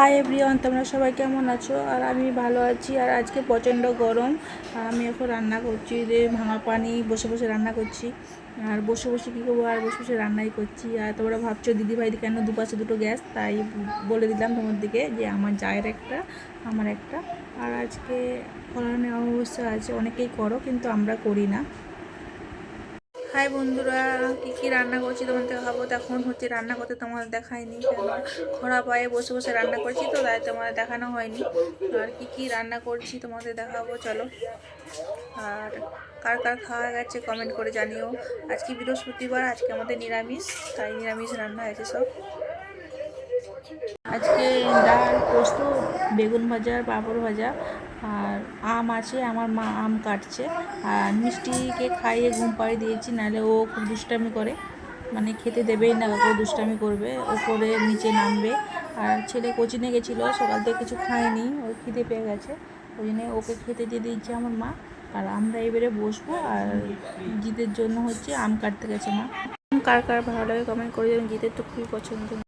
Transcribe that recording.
Hi everyone তোমরা সবাই কেমন আছো? আর আমি ভালো আছি। আর আজকে প্রচণ্ড গরম। আর আমি এখন রান্না করছি, যে ভাঙা পানি বসে বসে রান্না করছি। আর বসে বসে কী করব? আর বসে বসে রান্নাই করছি। আর তোমরা ভাবছ দিদি ভাই কেন দুপাশে দুটো গ্যাস? তাই বলে দিলাম তোমার দিকে যে আমার জায়ের একটা, আমার একটা। আর আজকে ফলনে অমাবস্যা আছে, অনেকেই করো, কিন্তু আমরা করি না। হাই বন্ধুরা, কী কী রান্না করছি তোমাদের দেখাবো? তখন হচ্ছে রান্না করতে তোমাদের দেখায়নি খরা পায়ে বসে বসে রান্না করছি তো, তাই তোমাদের দেখানো হয়নি। আর কি কি রান্না করছি তোমাদের দেখাবো, চলো। আর কার কার খাওয়া গেছে কমেন্ট করে জানিও। আজকে বৃহস্পতিবার, আজকে আমাদের নিরামিষ, তাই নিরামিষ রান্না আছে সব। আজকে ডাল, পোস্ত বেগুন ভাজা আর পাঁপড় ভাজা আর আম আছে, আমার মা আম কাটছে। আর মিষ্টিকে খাইয়ে ঘুম পাড়িয়ে দিয়েছি, নাহলে ও খুব দুষ্টামি করে। মানে খেতে দেবেই না কাকু দুষ্টামি করবে। ওপরে নিচে নামবে। আর ছেলে কোচিনে গেছিল, সকাল থেকে কিছু খায়নি, ওর খিদে পেয়ে গেছে। ওই জন্য ওকে খেতে দিয়ে দিচ্ছে আমার মা। আর আমরা এবারে বসবো, আর জিতের জন্য হচ্ছে আম কাটতে গেছে মা। কার কার ভালো লাগে কমেন্ট করে দেবেন জিতের তো খুবই পছন্দ।